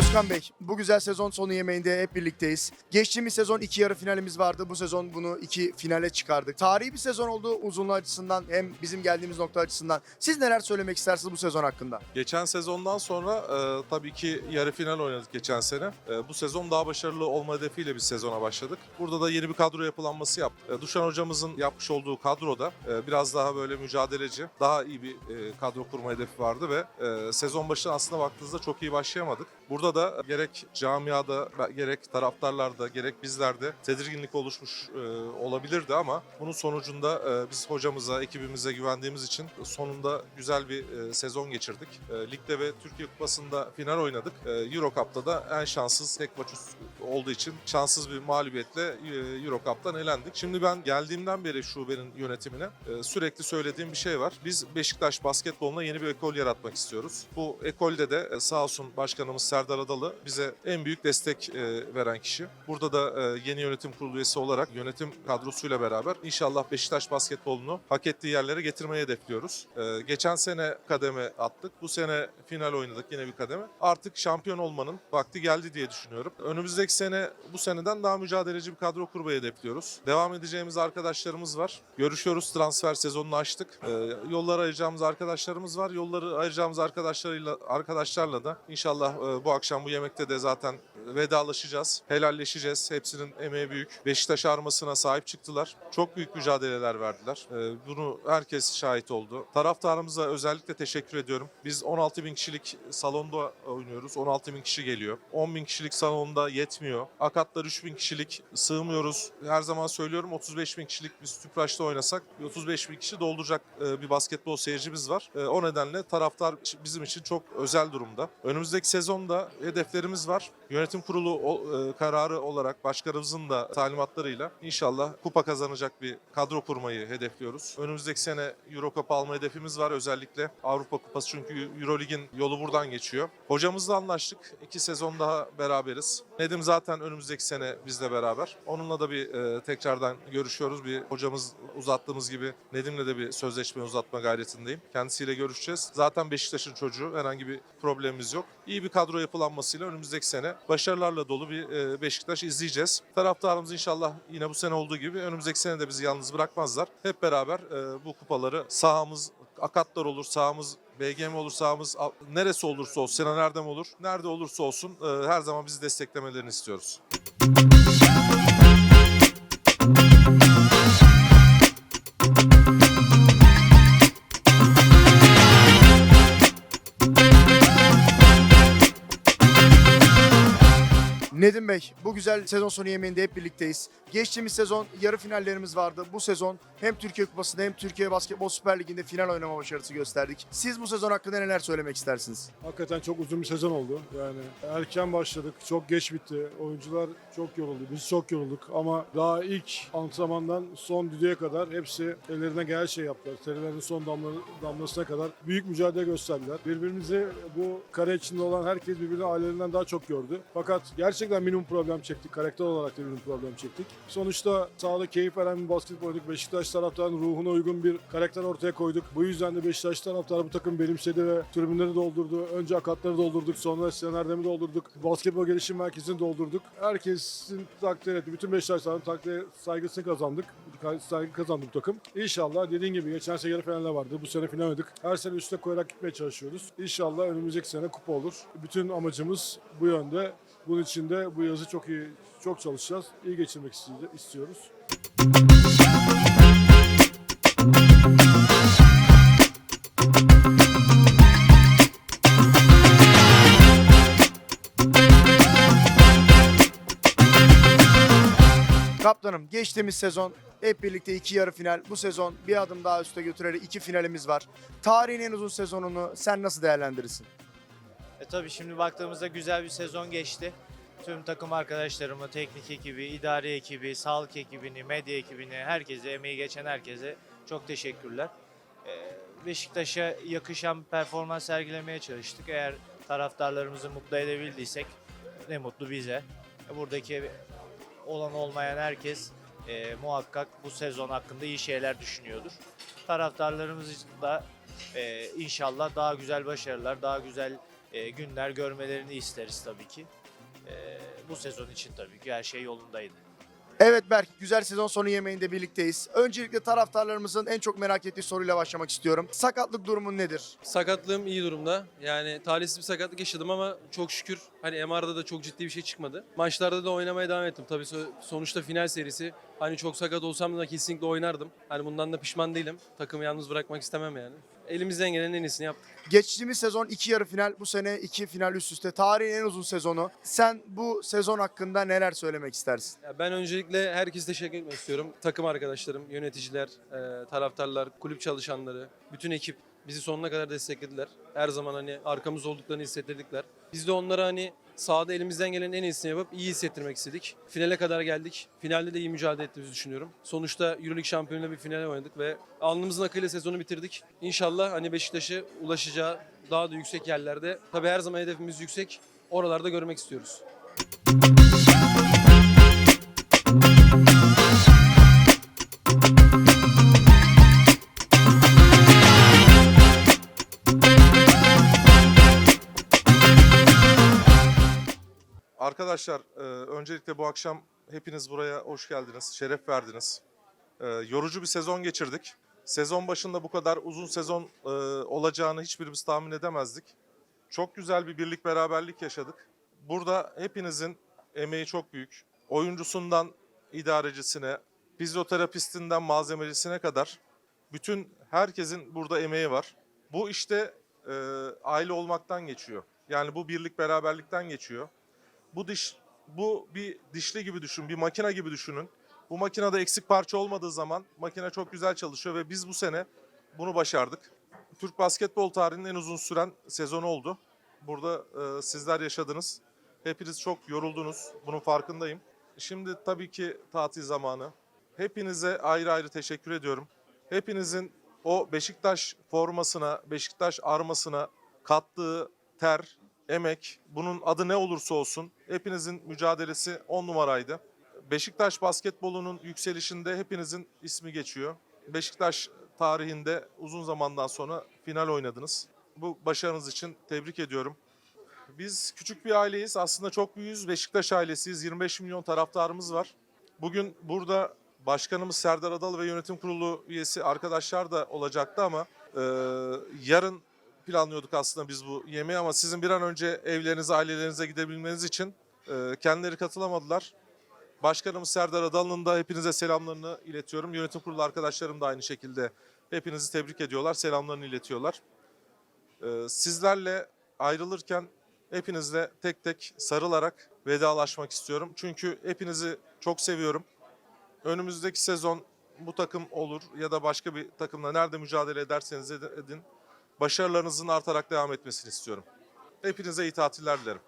Özkan Bey, bu güzel sezon sonu yemeğinde hep birlikteyiz. Geçtiğimiz sezon iki yarı finalimiz vardı. Bu sezon bunu iki finale çıkardık. Tarihi bir sezon oldu uzunluğu açısından hem bizim geldiğimiz nokta açısından. Siz neler söylemek istersiniz bu sezon hakkında? Geçen sezondan sonra e, tabii ki yarı final oynadık geçen sene. E, bu sezon daha başarılı olma hedefiyle bir sezona başladık. Burada da yeni bir kadro yapılanması yaptık. E, Duşan hocamızın yapmış olduğu kadroda e, biraz daha böyle mücadeleci, daha iyi bir e, kadro kurma hedefi vardı ve e, sezon başına aslında baktığınızda çok iyi başlayamadık. Burada da gerek camiada, gerek taraftarlarda, gerek bizlerde tedirginlik oluşmuş e, olabilirdi ama bunun sonucunda e, biz hocamıza, ekibimize güvendiğimiz için sonunda güzel bir e, sezon geçirdik. E, ligde ve Türkiye Kupası'nda final oynadık. E, Euro Cup'ta da en şanssız tek maç olduğu için şanssız bir mağlubiyetle e, Euro Cup'tan elendik. Şimdi ben geldiğimden beri şubenin yönetimine e, sürekli söylediğim bir şey var. Biz Beşiktaş basketboluna yeni bir ekol yaratmak istiyoruz. Bu ekolde de e, sağ olsun başkanımız Serdar Adalı bize en büyük destek e, veren kişi. Burada da e, yeni yönetim kurulu üyesi olarak yönetim kadrosuyla beraber inşallah Beşiktaş basketbolunu hak ettiği yerlere getirmeyi hedefliyoruz. E, geçen sene kademe attık. Bu sene final oynadık yine bir kademe. Artık şampiyon olmanın vakti geldi diye düşünüyorum. Önümüzdeki sene bu seneden daha mücadeleci bir kadro kurmayı hedefliyoruz. Devam edeceğimiz arkadaşlarımız var. Görüşüyoruz transfer sezonunu açtık. Yolları ayıracağımız arkadaşlarımız var. Yolları ayıracağımız arkadaşlarıyla arkadaşlarla da inşallah bu akşam bu yemekte de zaten vedalaşacağız. Helalleşeceğiz. Hepsinin emeği büyük. Beşiktaş armasına sahip çıktılar. Çok büyük mücadeleler verdiler. E, bunu herkes şahit oldu. Taraftarımıza özellikle teşekkür ediyorum. Biz 16 bin kişilik salonda oynuyoruz. 16 bin kişi geliyor. 10 bin kişilik salonda yetmiyor. Akatlar 3 bin kişilik sığmıyoruz. Her zaman söylüyorum 35 bin kişilik biz Tüpraş'ta oynasak bir 35 bin kişi dolduracak e, bir basketbol seyircimiz var. E, O nedenle taraftar bizim için çok özel durumda. Önümüzdeki sezonda hedeflerimiz var. Yönetim kurulu e, kararı olarak başkanımızın da talimatlarıyla inşallah kupa kazanacak bir kadro kurmayı hedefliyoruz. Önümüzdeki sene Euro Cup alma hedefimiz var özellikle. Avrupa Kupası çünkü Eurolig'in yolu buradan geçiyor. Hocamızla anlaştık. İki sezon daha beraberiz. Nedim zaten önümüzdeki sene bizle beraber. Onunla da bir e, tekrardan görüşüyoruz. Bir hocamız uzattığımız gibi Nedim'le de bir sözleşme uzatma gayretindeyim. Kendisiyle görüşeceğiz. Zaten Beşiktaş'ın çocuğu. Herhangi bir problemimiz yok. İyi bir kadro yapılanmasıyla önümüzdeki sene başarılarla dolu bir e, Beşiktaş izleyeceğiz. Taraftarımız inşallah yine bu sene olduğu gibi önümüzdeki sene de bizi yalnız bırakmazlar. Hep beraber e, bu kupaları sahamız, akatlar olur, sahamız BGM olur sahamız neresi olursa olsun, Sinan Erdem olur. Nerede olursa olsun e, her zaman bizi desteklemelerini istiyoruz. Nedim Bey, bu güzel sezon sonu yemeğinde hep birlikteyiz. Geçtiğimiz sezon yarı finallerimiz vardı. Bu sezon hem Türkiye Kupası'nda hem Türkiye Basketbol Süper Ligi'nde final oynama başarısı gösterdik. Siz bu sezon hakkında neler söylemek istersiniz? Hakikaten çok uzun bir sezon oldu. Yani erken başladık, çok geç bitti. Oyuncular çok yoruldu, biz çok yorulduk ama daha ilk antrenmandan son düdüğe kadar hepsi ellerine gelen şey yaptılar. Terilerinin son damla, damlasına kadar büyük mücadele gösterdiler. Birbirimizi bu kare içinde olan herkes birbirini ailelerinden daha çok gördü. Fakat gerçekten minimum problem çektik. Karakter olarak da minimum problem çektik. Sonuçta sahada keyif veren bir basketbol oynadık. Beşiktaş taraftarının ruhuna uygun bir karakter ortaya koyduk. Bu yüzden de Beşiktaş taraftarı bu takım benimsedi ve tribünleri doldurdu. Önce akatları doldurduk, sonra Sinan Erdem'i doldurduk. Basketbol gelişim merkezini doldurduk. Herkesin takdir etti. Bütün Beşiktaşların takdir saygısını kazandık. Saygı kazandı bu takım. İnşallah dediğin gibi geçen sene yarı finaller vardı. Bu sene final oynadık. Her sene üste koyarak gitmeye çalışıyoruz. İnşallah önümüzdeki sene kupa olur. Bütün amacımız bu yönde. Bunun için de bu yazı çok iyi çok çalışacağız. İyi geçirmek isti- istiyoruz. Kaptanım geçtiğimiz sezon hep birlikte iki yarı final. Bu sezon bir adım daha üste götürerek iki finalimiz var. Tarihin en uzun sezonunu sen nasıl değerlendirirsin? Tabii şimdi baktığımızda güzel bir sezon geçti. Tüm takım arkadaşlarımı, teknik ekibi, idari ekibi, sağlık ekibini, medya ekibini, herkese, emeği geçen herkese çok teşekkürler. E, Beşiktaş'a yakışan performans sergilemeye çalıştık. Eğer taraftarlarımızı mutlu edebildiysek ne mutlu bize. E, Buradaki olan olmayan herkes e, muhakkak bu sezon hakkında iyi şeyler düşünüyordur. Taraftarlarımız da e, inşallah daha güzel başarılar, daha güzel e, günler görmelerini isteriz tabii ki. E, bu sezon için tabii ki her şey yolundaydı. Evet Berk, güzel sezon sonu yemeğinde birlikteyiz. Öncelikle taraftarlarımızın en çok merak ettiği soruyla başlamak istiyorum. Sakatlık durumun nedir? Sakatlığım iyi durumda. Yani talihsiz bir sakatlık yaşadım ama çok şükür hani MR'da da çok ciddi bir şey çıkmadı. Maçlarda da oynamaya devam ettim. Tabii so- sonuçta final serisi. Hani çok sakat olsam da kesinlikle oynardım. Hani bundan da pişman değilim. Takımı yalnız bırakmak istemem yani. Elimizden gelenin en iyisini yaptık. Geçtiğimiz sezon iki yarı final, bu sene iki final üst üste. Tarihin en uzun sezonu. Sen bu sezon hakkında neler söylemek istersin? Ya ben öncelikle herkese teşekkür etmek istiyorum. Takım arkadaşlarım, yöneticiler, e, taraftarlar, kulüp çalışanları, bütün ekip bizi sonuna kadar desteklediler. Her zaman hani arkamız olduklarını hissettirdiler. Biz de onlara hani sahada elimizden gelen en iyisini yapıp iyi hissettirmek istedik. Finale kadar geldik. Finalde de iyi mücadele ettiğimizi düşünüyorum. Sonuçta Euroleague şampiyonuyla bir finale oynadık ve alnımızın akıyla sezonu bitirdik. İnşallah hani Beşiktaş'ı ulaşacağı daha da yüksek yerlerde. Tabii her zaman hedefimiz yüksek. Oralarda görmek istiyoruz. Arkadaşlar e, öncelikle bu akşam hepiniz buraya hoş geldiniz, şeref verdiniz. E, yorucu bir sezon geçirdik. Sezon başında bu kadar uzun sezon e, olacağını hiçbirimiz tahmin edemezdik. Çok güzel bir birlik beraberlik yaşadık. Burada hepinizin emeği çok büyük. Oyuncusundan idarecisine, fizyoterapistinden malzemecisine kadar bütün herkesin burada emeği var. Bu işte aile olmaktan geçiyor. Yani bu birlik beraberlikten geçiyor. Bu diş bu bir dişli gibi düşün, bir makine gibi düşünün. Bu makinede eksik parça olmadığı zaman makine çok güzel çalışıyor ve biz bu sene bunu başardık. Türk basketbol tarihinin en uzun süren sezonu oldu. Burada e, sizler yaşadınız. Hepiniz çok yoruldunuz. Bunun farkındayım. Şimdi tabii ki tatil zamanı. Hepinize ayrı ayrı teşekkür ediyorum. Hepinizin o Beşiktaş formasına, Beşiktaş armasına kattığı ter, emek, bunun adı ne olursa olsun hepinizin mücadelesi on numaraydı. Beşiktaş basketbolunun yükselişinde hepinizin ismi geçiyor. Beşiktaş tarihinde uzun zamandan sonra final oynadınız. Bu başarınız için tebrik ediyorum. Biz küçük bir aileyiz. Aslında çok büyüğüz. Beşiktaş ailesiyiz. 25 milyon taraftarımız var. Bugün burada başkanımız Serdar Adalı ve yönetim kurulu üyesi arkadaşlar da olacaktı ama e, yarın planlıyorduk aslında biz bu yemeği ama sizin bir an önce evlerinize, ailelerinize gidebilmeniz için e, kendileri katılamadılar. Başkanımız Serdar Adalı'nın da hepinize selamlarını iletiyorum. Yönetim kurulu arkadaşlarım da aynı şekilde hepinizi tebrik ediyorlar, selamlarını iletiyorlar. E, sizlerle ayrılırken hepinizle tek tek sarılarak vedalaşmak istiyorum. Çünkü hepinizi çok seviyorum. Önümüzdeki sezon bu takım olur ya da başka bir takımla nerede mücadele ederseniz edin başarılarınızın artarak devam etmesini istiyorum. Hepinize iyi tatiller dilerim.